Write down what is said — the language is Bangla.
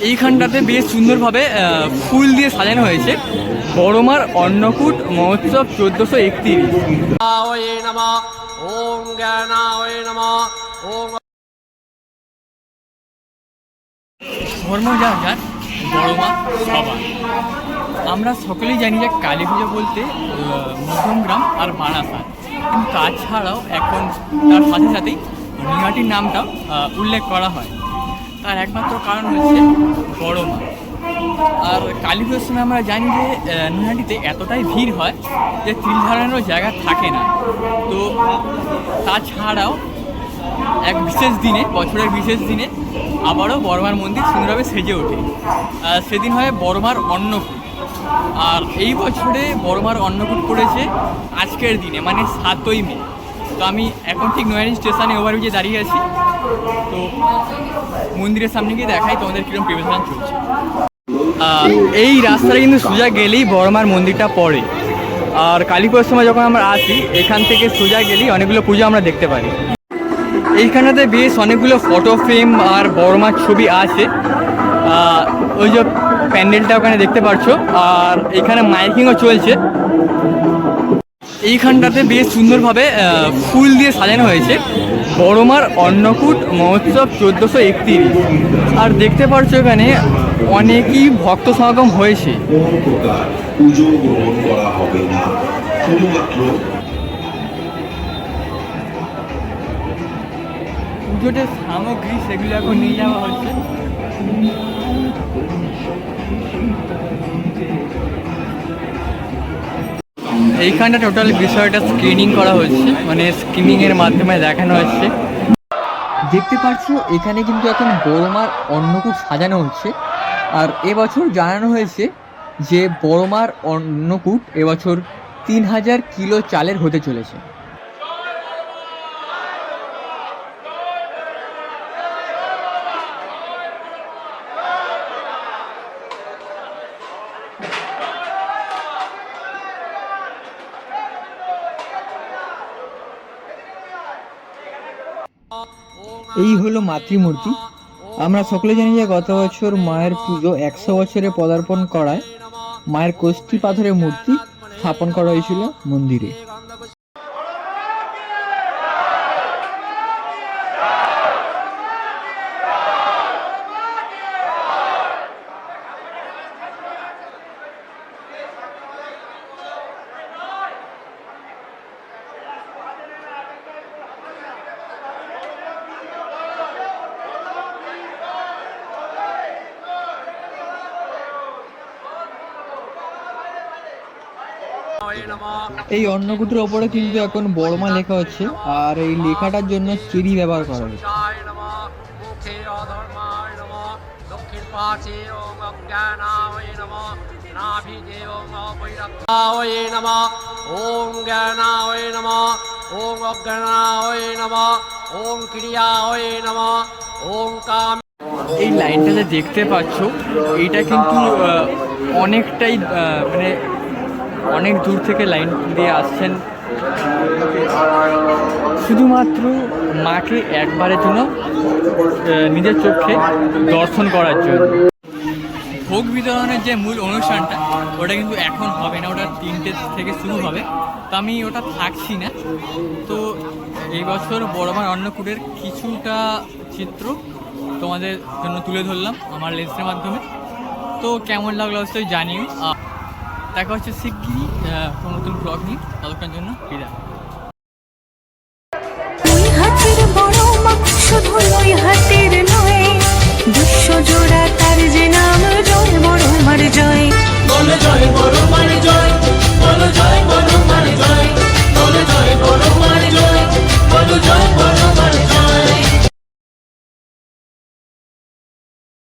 এইখানটাতে বেশ সুন্দরভাবে ফুল দিয়ে সাজানো হয়েছে। বড়মার অন্নকূট মহোৎসব চোদ্দোশো একত্রিশ। ধর্ম যার বড়মা সবার আমরা সকলেই জানি যে কালী পুজো বলতে মধ্যমগ্রাম আর বারাসাত কিন্তু তাছাড়াও এখন তার সাথে সাথেই নিহাটির নামটাও আহ, উল্লেখ করা হয়। তার একমাত্র কারণ হচ্ছে বড়মা আর কালী সময় আমরা জানি যে নৈহাটিতে এতটাই ভিড় হয় যে তিল ধারণেরও জায়গা থাকে না। তো তাছাড়াও এক বিশেষ দিনে, বছরের বিশেষ দিনে আবারও বড়মার মন্দির সুন্দরভাবে সেজে ওঠে। সেদিন হয় বড়মার অন্নকূট। আর এই বছরে বড়মার অন্নকূট পড়েছে আজকের দিনে মানে সাতই মে। তো আমি এখন ঠিক নয়ারি স্টেশনে ওভারব্রিজে দাঁড়িয়ে আছি। তো মন্দিরের সামনে গিয়ে দেখাই তোমাদের কীরকম প্রিপারেশন চলছে। এই রাস্তাটা কিন্তু সোজা গেলেই বড়মার মন্দিরটা পড়ে। আর কালী পুজোর সময় যখন আমরা আসি, এখান থেকে সোজা গেলেই অনেকগুলো পুজো আমরা দেখতে পারি। এইখানটাতে বেশ অনেকগুলো ফটো ফ্রেম আর বড়মার ছবি আছে। ওই যে প্যান্ডেলটা ওখানে দেখতে পাচ্ছ আর এখানে মাইকিংও চলছে। এইখানটাতে বেশ সুন্দরভাবে ফুল দিয়ে সাজানো হয়েছে। বড়মার অন্নকূট মহোৎসব চোদ্দোশো একত্রিশ। আর দেখতে পাচ্ছ এখানে অনেকই ভক্ত সমাগম হয়েছে। কোনো প্রকার পুজো গ্রহণ করা হবে না শুধুমাত্র পুজোতে সামগ্রী সেগুলো এখন নিয়ে যাওয়া হচ্ছে। এইখানটা টোটাল বিষয়টা স্ক্রিনিং করা হয়েছে মানে স্ক্রিনিং এর মাধ্যমে দেখানো হয়েছে দেখতে পাচ্ছ, এখানে কিন্তু এখন বড়মার অন্নকূপ সাজানো হচ্ছে। আর এবছর জানানো হয়েছে যে বড়মার অন্নকূট এবছর তিন হাজার কিলো চালের হতে চলেছে। এই হলো মাতৃমূর্তি। আমরা সকলে জানি যে গত বছর মায়ের পুজো একশো বছরে পদার্পণ করায়, মায়ের কষ্টি পাথরের মূর্তি স্থাপন করা হয়েছিল মন্দিরে। এই অন্নকূটের ওপরে কিন্তু এখন বড়মা লেখা হচ্ছে, আর এই লেখাটার জন্য চেরি ব্যবহার করা হচ্ছে এই লাইনটা যে দেখতে পাচ্ছ, এইটা কিন্তু অনেকটাই মানে অনেক দূর থেকে লাইন দিয়ে আসছেন। শুধুমাত্র মাকে একবারের জন্য নিজের চোখে দর্শন করার জন্য। ভোগ বিতরণের যে মূল অনুষ্ঠানটা, ওটা কিন্তু এখন হবে না, ওটা তিনটে থেকে শুরু হবে। তো আমি ওটা থাকছি না। তো এই বছর বড়মার অন্নকূটের কিছুটা চিত্র তোমাদের জন্য তুলে ধরলাম আমার লেন্সের মাধ্যমে। তো কেমন লাগল অবশ্যই জানিও। দেখা হচ্ছে শিগগিরই আহ, কোনো নতুন ব্লগ নিয়ে ততক্ষণ জন্য বিদায়